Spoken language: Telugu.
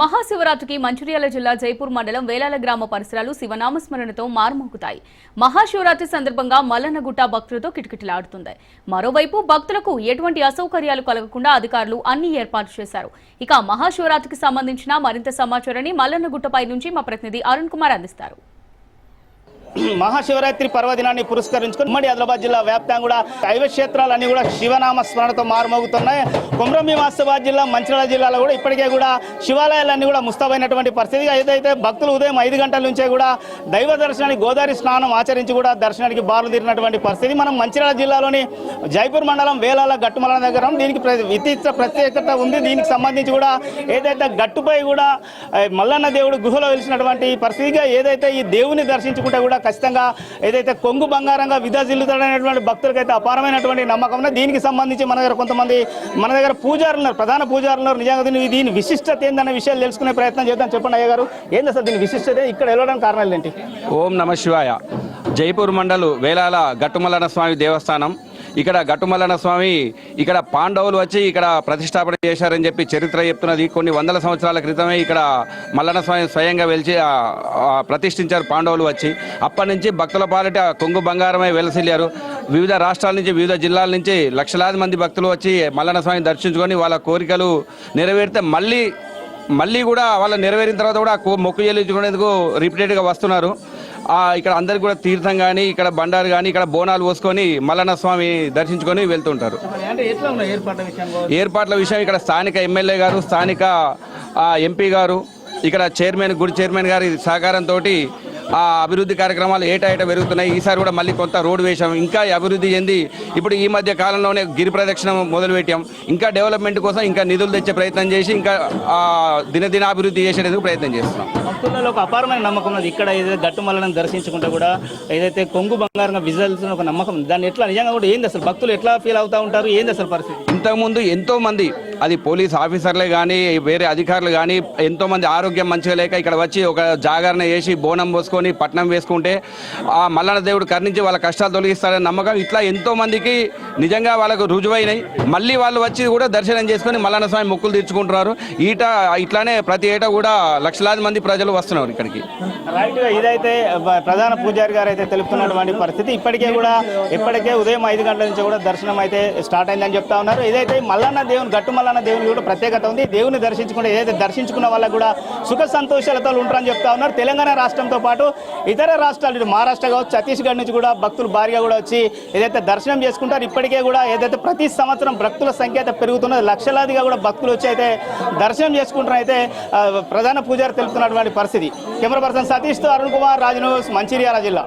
మహాశివరాత్రికి మంచిర్యాల జిల్లా జైపూర్ మండలం వేలాల గ్రామ పరిసరాలు శివనామస్మరణతో మారుమోగుతాయి. మహాశివరాత్రి సందర్భంగా మల్లన్నగుట్ట భక్తులతో కిటకిటలాడుతుంది. మరోవైపు భక్తులకు ఎటువంటి అసౌకర్యాలు కలగకుండా అధికారులు అన్ని ఏర్పాట్లు చేశారు. ఇక మహాశివరాత్రికి సంబంధించిన మరింత సమాచారాన్ని మల్లన్నగుట్టపై నుంచి మా ప్రతినిధి అరుణ్ కుమార్ అందిస్తారు. మహాశివరాత్రి పర్వదినాన్ని పురస్కరించుకుని ఉమ్మడి ఆదిలాబాద్ జిల్లా వ్యాప్తంగా కూడా శైవ క్షేత్రాలన్నీ కూడా శివనామ స్మరణతో మారుమోగుతున్నాయి. కుమ్రం మాసాబాద్ జిల్లా మంచిర్యాల జిల్లాలో కూడా ఇప్పటికే కూడా శివాలయాలన్నీ కూడా ముస్తాబైనటువంటి పరిస్థితి. ఏదైతే భక్తులు ఉదయం ఐదు గంటల నుంచే కూడా దైవ దర్శనానికి గోదావరి స్నానం ఆచరించి కూడా దర్శనానికి బారులు తీరినటువంటి పరిస్థితి. మనం మంచిర్యాల జిల్లాలోని జైపూర్ మండలం వేలాల గట్టుమల దగ్గర దీనికి ప్ర- ప్రత్యేకత ఉంది. దీనికి సంబంధించి కూడా ఏదైతే గట్టుపై కూడా మల్లన్న దేవుడు గుహలో వెలిసినటువంటి పరిస్థితిగా ఏదైతే ఈ దేవుని దర్శించుకుంటే కూడా ఖచ్చితంగా ఏదైతే కొంగు బంగారంగా విధజిల్లుతాడనేటువంటి భక్తులకైతే అపారమైనటువంటి నమ్మకం దీనికి సంబంధించి మన దగ్గర కొంతమంది మన దగ్గర పూజారులు ఉన్నారు ప్రధాన పూజారులు ఉన్నారు నిజంగా దీని దీని విశిష్టత ఏందన్న విషయాలు తెలుసుకునే ప్రయత్నం చేద్దాం. చెప్పండి అయ్య గారు. ఏంది అసలు దీని విశిష్టత? ఇక్కడ వెళ్ళడానికి కారణాలు ఏంటి? ఓం నమ శివాయ. జైపూర్ మండలు వేలాల గట్టుమల్లన స్వామి దేవస్థానం ఇక్కడ గట్టుమల్లన స్వామి ఇక్కడ పాండవులు వచ్చి ఇక్కడ ప్రతిష్టాపన చేశారని చెప్పి చరిత్ర చెప్తున్నది. కొన్ని వందల సంవత్సరాల క్రితమే ఇక్కడ మల్లన స్వామి స్వయంగా వెలిచి ప్రతిష్ఠించారు పాండవులు వచ్చి. అప్పటి నుంచి భక్తుల పాలిట కొంగు బంగారమై వెలసిల్లారు. వివిధ రాష్ట్రాల నుంచి వివిధ జిల్లాల నుంచి లక్షలాది మంది భక్తులు వచ్చి మల్లన్న స్వామిని దర్శించుకొని వాళ్ళ కోరికలు నెరవేరితే మళ్ళీ మళ్ళీ కూడా వాళ్ళు నెరవేరిన తర్వాత కూడా మొక్కు చెల్లించుకునేందుకు రిపీటెడ్గా వస్తున్నారు. ఇక్కడ అందరికి కూడా తీర్థం కానీ ఇక్కడ బండారు కానీ ఇక్కడ బోనాలు పోసుకొని మల్లన్న స్వామి దర్శించుకొని వెళ్తుంటారు. ఏర్పాట్ల విషయం ఇక్కడ స్థానిక ఎమ్మెల్యే గారు స్థానిక ఎంపీ గారు ఇక్కడ చైర్మన్ గుడి చైర్మన్ గారి సహకారంతో ఆ అభివృద్ధి కార్యక్రమాలు ఏటా ఏటా పెరుగుతున్నాయి. ఈసారి కూడా మళ్ళీ కొంత రోడ్డు వేశాం. ఇంకా అభివృద్ధి చెంది ఇప్పుడు ఈ మధ్య కాలంలోనే గిరి ప్రదక్షిణ మొదలు పెట్టాం ఇంకా డెవలప్మెంట్ కోసం ఇంకా నిధులు తెచ్చే ప్రయత్నం చేసి ఇంకా ఆ, దినదిన అభివృద్ధి చేసేందుకు ప్రయత్నం చేస్తున్నాం. భక్తులలో ఒక అపారమైన నమ్మకం ఉన్నది. ఇక్కడ ఏదైతే గట్టు మల్లను దర్శించుకుంటే కూడా ఏదైతే కొంగు బంగారంగా విజల్స్ ఒక నమ్మకం ఉంది. దాన్ని ఎట్లా నిజంగా కూడా ఏంది అసలు? భక్తులు ఎట్లా ఫీల్ అవుతా ఉంటారు? ఏంది అసలు పరిస్థితి? ఇంతకుముందు ఎంతో మంది అది పోలీస్ ఆఫీసర్లే కానీ వేరే అధికారులు కానీ ఎంతో మంది ఆరోగ్యం మంచిగా లేక ఇక్కడ వచ్చి ఒక జాగరణ చేసి బోనం పోసుకొని పట్నం వేసుకుంటే ఆ మల్లన్న దేవుడు కర్ణించి వాళ్ళ కష్టాలు తొలగిస్తారని నమ్మకం. ఇట్లా ఎంతో మందికి నిజంగా వాళ్ళకు రుజువైనాయి. మళ్ళీ వాళ్ళు వచ్చి కూడా దర్శనం చేసుకొని మల్లన్న స్వామి మొక్కులు తీర్చుకుంటున్నారు. ఈట ఇట్లానే ప్రతి ఏటా కూడా లక్షలాది మంది ప్రజలు వస్తున్నారు ఇక్కడికి. ఇదైతే ప్రధాన పూజారి గారు అయితే తెలుపుతున్నటువంటి పరిస్థితి. ఇప్పటికే కూడా ఇప్పటికే ఉదయం ఐదు గంటల నుంచి కూడా దర్శనం అయితే స్టార్ట్ అయిందని చెప్తా ఉన్నారు. ఇదైతే మల్లన్న దేవుని గట్టు మల్ల మల్లన్న దేవుని కూడా ప్రత్యేకత ఉంది. దేవుని దర్శించుకుంటే ఏదైతే దర్శించుకున్న వాళ్ళకు కూడా సుఖ సంతోషాలతో ఉంటారని చెప్తా ఉన్నారు. తెలంగాణ రాష్ట్రంతో పాటు ఇతర రాష్ట్రాలు మహారాష్ట్ర కావచ్చు ఛత్తీస్గఢ్ నుంచి కూడా భక్తులు భారీగా కూడా వచ్చి ఏదైతే దర్శనం చేసుకుంటారు ఇప్పటికే కూడా ఏదైతే ప్రతి సంవత్సరం భక్తుల సంఖ్య అయితే పెరుగుతున్నది లక్షలాదిగా కూడా భక్తులు వచ్చి అయితే దర్శనం చేసుకుంటారు అయితే ప్రధాన పూజారి తెలుపుతున్నటువంటి పరిస్థితి. కెమెరా పర్సన్ సతీష్తో అరుణ్ కుమార్ రాజు న్యూస్ మంచిర్యాల జిల్లా.